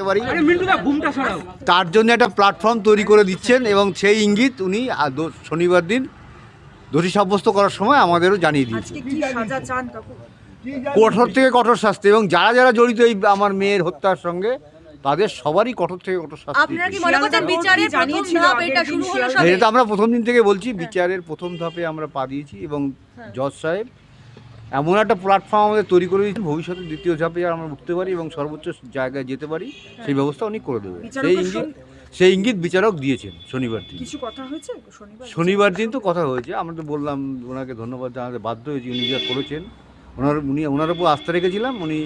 যেতে পারি। তার জন্য একটা প্ল্যাটফর্ম তৈরি করে দিচ্ছেন এবং সেই ইঙ্গিত উনি শনিবার দিন দোষী সাব্যস্ত করার সময় আমাদেরও জানিয়ে দিয়েছেন। আজকে কি সাজা চান কাকু? কঠোর থেকে কঠোর শাস্তি এবং যারা যারা জড়িত এই আমার মেয়ের হত্যার সঙ্গে তাদের সবারই কঠোর থেকে কঠোর শাস্তি। মনে এটা আমরা প্রথম দিন থেকে বলছি বিচারের প্রথম ধাপে আমরা পা দিয়েছি এবং জজ সাহেব এমন একটা প্ল্যাটফর্ম আমাদের তৈরি করে দিয়েছেন ভবিষ্যতে দ্বিতীয় ধাপে আর আমরা উঠতে পারি এবং সর্বোচ্চ জায়গায় যেতে পারি সেই ব্যবস্থা উনি করে দেবেন সেই ইঙ্গিত সেই ইঙ্গিত বিচারক দিয়েছেন শনিবার দিন। কিছু কথা হয়েছে? শনিবার শনিবার দিন তো কথা হয়েছে আমরা তো বললাম ওনাকে ধন্যবাদ জানাতে বাধ্য হয়েছি উনি যা করেছেন। ওনার উনি ওনার উপর আস্থা রেখেছিলাম উনি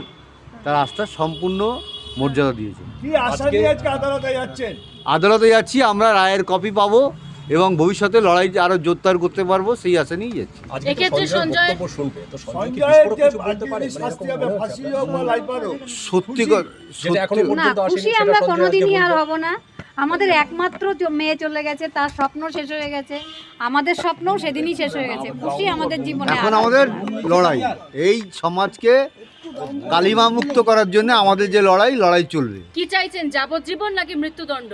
তার আস্থার সম্পূর্ণ মর্যাদা দিয়েছেন। আদালতে যাচ্ছি আমরা রায়ের কপি পাবো। এবং ভবিষ্যতে লড়াই আরও জোরদার করতে পারব সেই আশা নিয়ে যাচ্ছি। মানে সত্যি আমরা কোনোদিনই আর হব না। আমাদের একমাত্র মেয়ে চলে গেছে তার স্বপ্ন শেষ হয়ে গেছে। আমাদের স্বপ্নও সেদিনই শেষ হয়ে গেছে। খুশি আমাদের জীবনে এখন আমাদের লড়াই। এই সমাজকে কালিমা মুক্ত করার জন্য আমাদের যে লড়াই লড়াই চলবে। কি চাইছেন যাবজ্জীবন নাকি মৃত্যুদণ্ড?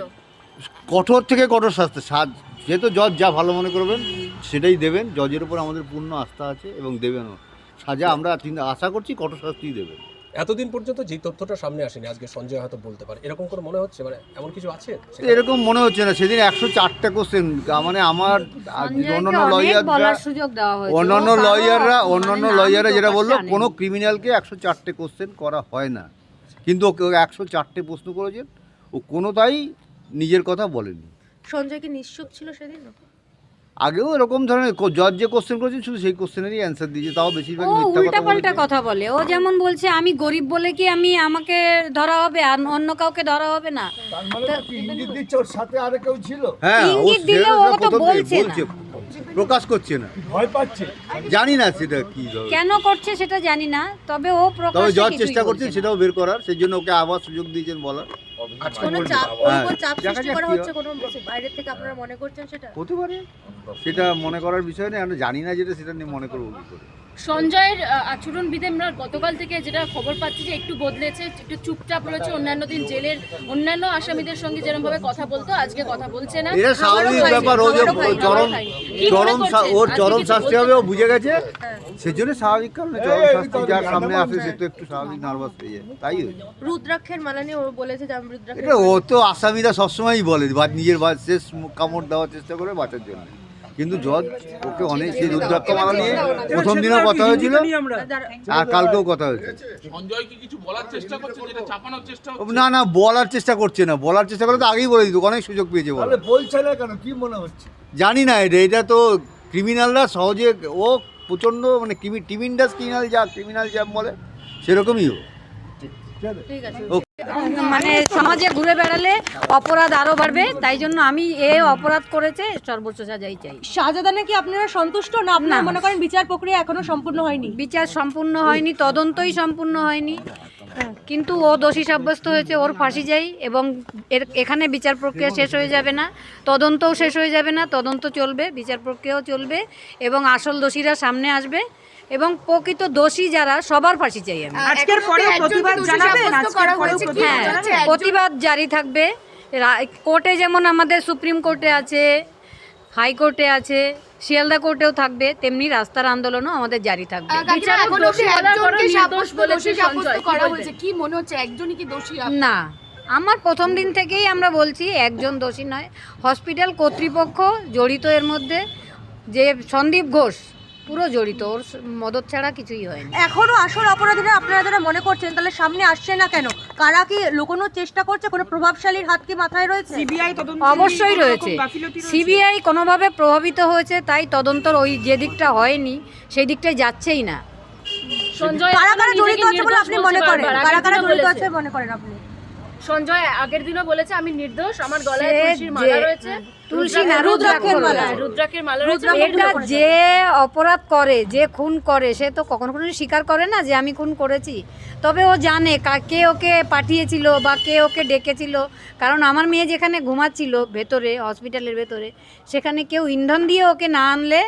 কঠোর থেকে কঠোর শাস্তি সাজ যেহেতু জজ যা ভালো মনে করবেন সেটাই দেবেন। জজের উপর আমাদের পূর্ণ আস্থা আছে এবং দেবেনও। সাজা আমরা চিন্তা- আশা করছি কঠোর শাস্তিই দেবেন। এতদিন পর্যন্ত যে তথ্যটা সামনে আসেনি আজকে সঞ্জয় হয়তো বলতে পারে। এরকম করে মনে হচ্ছে? মানে এমন কিছু আছে এরকম মনে হচ্ছে না। সেদিন একশো চারটা কোশ্চেন মানে আমার অন্যান্য অনেক লয়াররা বলার সুযোগ দেওয়া হয়েছে। অন্যান্য লয়াররা মানে অন্যান্য লয়াররা যেটা বলল কোনো ক্রিমিনালকে একশো চারটে কোশ্চেন করা হয় না। কিন্তু ওকে একশো চারটে প্রশ্ন করেছেন। ও কোনোটাই নিজের কথা বলেনি। সঞ্জয় কি নিশ্চুপ ছিল সেদিন আগেও এরকম ধরনের জজ যে কোশ্চেন করেছেন শুধু সেই কোশ্চেনেরই অ্যান্সার দিয়েছে তাও বেশিরভাগ উল্টা পাল্টা কথা বলে। ও যেমন বলছে আমি গরিব বলে কি আমি আমাকে ধরা হবে? আর অন্য কাউকে ধরা হবে না? মানে তো কি ইঙ্গিত দিচ্ছে ওর সাথে আর কেউ ছিল? হ্যাঁ ইঙ্গিত দিলেও ও তো বলছে প্রকাশ করছে না। ভয় পাচ্ছে? জানি না সেটা কি কেন করছে সেটা জানি না তবে ও তবে প্রকাশ্যে জজ চেষ্টা করছে সেটাও বের করার সেই জন্য ওকে আবার সুযোগ দিয়েছেন বলার। কোনো চাপ ওর চাপ সৃষ্টি করা হচ্ছে কোনো বাইরের থেকে আপনারা মনে করছেন সেটা? হতে পারে। সেটা মনে করার বিষয় নেই আমরা জানি না যেটা সেটা নিয়ে মনে করব কি করে। সঞ্জয়ের আচরণবিধি আমরা গতকাল থেকে যেটা খবর পাচ্ছি যে একটু বদলেছে একটু চুপচাপ রয়েছে অন্যান্য দিন জেলের অন্যান্য আসামিদের সঙ্গে যেরকম ভাবে কথা বলতো আজকে কথা বলছে না। এটা স্বাভাবিক ব্যাপার ও যে চরম মনে চরম ওর চরম শাস্তি হবে ও বুঝে গেছে। সেজন্য স্বাভাবিক কারণে চরম শাস্তি যার সামনে আসে সে তো একটু স্বাভাবিক নার্ভাস হয়ে যায়। তাই হয়েছে। রুদ্রাক্ষের মালা নিয়ে ও বলেছে যে আমি রুদ্রাক্ষের এটা ও তো আসামিরা সবসময়ই বলে বা নিজের বা শেষ কামড় দেওয়ার চেষ্টা করে বাঁচার জন্য। কিন্তু জজ ওকে অনেক সেই রুদ্রাক্ষ মালা নিয়ে প্রথম দিনও কথা হয়েছিল আর কালকেও কথা হয়েছে। সঞ্জয় কি কিছু বলার চেষ্টা করছে যেটা চাপানোর চেষ্টা হচ্ছে? না না বলার চেষ্টা করছে না। বলার চেষ্টা করে তো আগেই বলে দিত অনেক সুযোগ পেয়েছে তাহলে বলছে না কেন? কি মনে হচ্ছে? জানি না এটা এটা তো ক্রিমিনালরা সহজে ও প্রচণ্ড মানে টিমিন্ডাস ক্রিমিনাল যা ক্রিমিনাল যা বলে সেরকমই ও। আছে মানে সমাজে ঘুরে বেড়ালে অপরাধ আরও বাড়বে তাই জন্য আমি এ অপরাধ করেছে সর্বোচ্চ সাজাই চাই। সাজাদানে কি আপনারা সন্তুষ্ট? না আপনারা মনে করেন বিচার প্রক্রিয়া এখনও সম্পূর্ণ হয়নি? বিচার সম্পূর্ণ হয়নি তদন্তই সম্পূর্ণ হয়নি। কিন্তু ও দোষী সাব্যস্ত হয়েছে ওর ফাঁসি যাই এবং এর এখানে বিচার প্রক্রিয়া শেষ হয়ে যাবে না। তদন্তও শেষ হয়ে যাবে না তদন্ত চলবে বিচার প্রক্রিয়াও চলবে এবং আসল দোষীরা সামনে আসবে এবং প্রকৃত দোষী যারা সবার ফাঁসি চাই আমি। আজকের পরে প্রতিবাদ জানাবেন হ্যাঁ প্রতিবাদ জারি থাকবে। কোর্টে যেমন আমাদের সুপ্রিম কোর্টে আছে হাইকোর্টে আছে শিয়ালদা কোর্টেও থাকবে তেমনি রাস্তার আন্দোলনও আমাদের জারি থাকবে। মনে না আমার প্রথম দিন থেকেই আমরা বলছি একজন দোষী নয়। হসপিটাল কর্তৃপক্ষ জড়িত এর মধ্যে যে সন্দীপ ঘোষ পুরো জড়িত ওর মদত ছাড়া কিছুই হয়নি। এখনও আসল অপরাধীরা আপনারা যারা মনে করছেন তাহলে সামনে আসছে না কেন? কারা কি লুকোনোর চেষ্টা করছে? কোনো প্রভাবশালীর হাত কি মাথায় রয়েছে? সিবিআই তদন্ত অবশ্যই রয়েছে। সিবিআই কোনোভাবে প্রভাবিত হয়েছে তাই তদন্তর ওই যে দিকটা হয়নি সেই দিকটাই যাচ্ছেই না। সঞ্জয় কারা কারা জড়িত আছে বলে আপনি মনে করেন? কারা কারা জড়িত আছে মনে করেন আপনি? সঞ্জয় আগের দিনও বলেছে আমি নির্দোষ আমার গলায় তুলসীর মালা যে- রয়েছে। তুলসী না, রুদ্রাক্ষের রুদ্রাক্ষের মালা মালা। রুদ্রাক্ষের মালা এটা যে অপরাধ করে যে খুন করে সে তো কখনো কোনো স্বীকার করে না যে আমি খুন করেছি। তবে ও জানে কা- কে ওকে পাঠিয়েছিল বা কে ওকে ডেকেছিল। কারণ আমার মেয়ে যেখানে ঘুমাচ্ছিল ভেতরে হসপিটালের ভেতরে সেখানে কেউ ইন্ধন দিয়ে ওকে না আনলে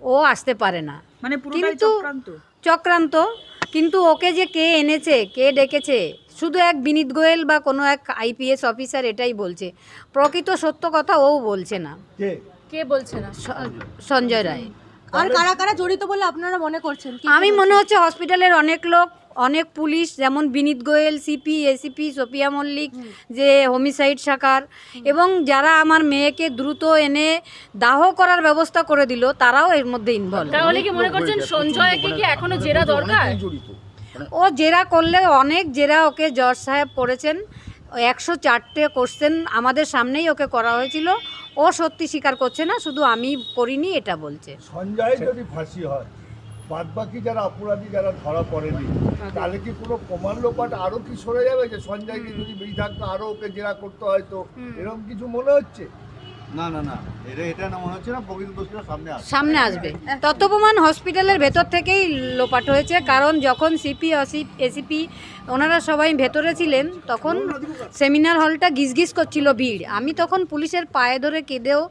ও আসতে পারে না। মানে কিন্তু চক্রান্ত। চক্রান্ত। কিন্তু ওকে যে কে এনেছে কে ডেকেছে শুধু এক বিনীত গোয়েল বা কোনো এক আইপিএস অফিসার এটাই বলছে। প্রকৃত সত্য কথা ও বলছে না। কে? কে বলছে না? সঞ্জয় রায়। আর কারা কারা জড়িত বলে আপনারা মনে করছেন? আমি মনে হচ্ছে? হসপিটালের অনেক লোক অনেক পুলিশ যেমন বিনীত গোয়েল সিপি এসিপি সোপিয়া মল্লিক যে হোমিসাইড শাখার। এবং যারা আমার মেয়েকে দ্রুত এনে দাহ করার ব্যবস্থা করে দিল তারাও এর মধ্যে ইনভলভ তাহলে কি মনে করছেন সঞ্জয়কে কি এখনও জেরা দরকার? ও জেরা করলে অনেক জেরা ওকে জজ সাহেব করেছেন। একশো চারটে কোশ্চেন আমাদের সামনেই ওকে করা হয়েছিল। ও সত্যি স্বীকার করছে না শুধু আমি করিনি এটা বলছে। সঞ্জয় যদি ফাঁসি হয় বাদ বাকি যারা অপরাধী যারা ধরা পড়েনি তাহলে কি কোনো প্রমাণ লোপাট আরও কি সরে যাবে যে সঞ্জয়কে যদি বেশি থাকতো আরও ওকে জেরা করতে হয়তো এরকম কিছু মনে হচ্ছে? মনে সামনে আসবে। সামনে আসবে। তত্ত্বপ্রমাণ হসপিটালের ভেতর থেকেই লোপাট হয়েছে, কারণ যখন সিপি এসিপি ওনারা সবাই ভেতরে ছিলেন, তখন সেমিনার হলটা গিজগিজ করছিল ভিড়। আমি তখন পুলিশের পায়ে ধরে কেঁদেও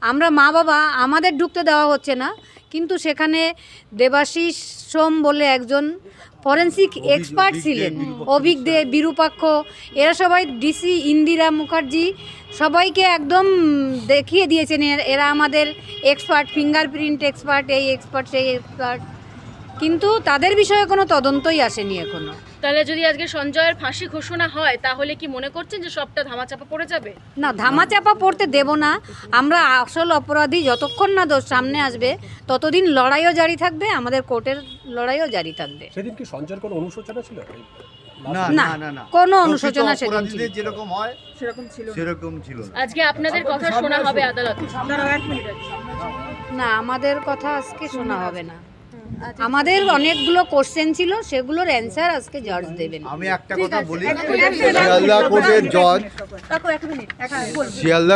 আমরা মা বাবা আমাদের ঢুকতে দেওয়া হচ্ছে না কিন্তু সেখানে দেবাশিস সোম বলে একজন ফরেন্সিক এক্সপার্ট ছিলেন অভিক দে বিরূপাক্ষ। এরা সবাই ডিসি ইন্দিরা মুখার্জি সবাইকে একদম দেখিয়ে দিয়েছেন এর- আমাদের এক্সপার্ট ফিঙ্গারপ্রিন্ট এক্সপার্ট এই এক্সপার্ট সেই এক্সপার্ট। কিন্তু তাদের বিষয়ে কোনো তদন্তই আসেনি এখনও। তাহলে যদি আজকে সঞ্জয়ের ফাঁসি ঘোষণা হয় তাহলে কি মনে করছেন যে সবটা ধামাচাপা পড়ে যাবে? না ধামাচাপা পড়তে দেব না। আমরা আসল অপরাধী যতক্ষণ না দোষ সামনে আসবে ততদিন লড়াইও জারি থাকবে আমাদের কোর্টের লড়াইও জারি থাকবে। সেদিন কি সঞ্জয়ের কোনো অনুশোচনা ছিল? না না, না না না। কোনো অনুশোচনা সেদিন ছিল অপরাধীদের যেরকম হয় সেরকম ছিল সেরকম ছিল না। আজকে আপনাদের কথা শোনা হবে আদালতে। না আমাদের কথা আজকে শোনা হবে না। আমাদের অনেকগুলো কোশ্চেন ছিল সেগুলোর অ্যান্সার আজকে জজ দেবেন। আমি একটা কথা বলি শিয়ালদা কোর্টের জজ এক মিনিট। এক মিনিট বলুন। শিয়ালদা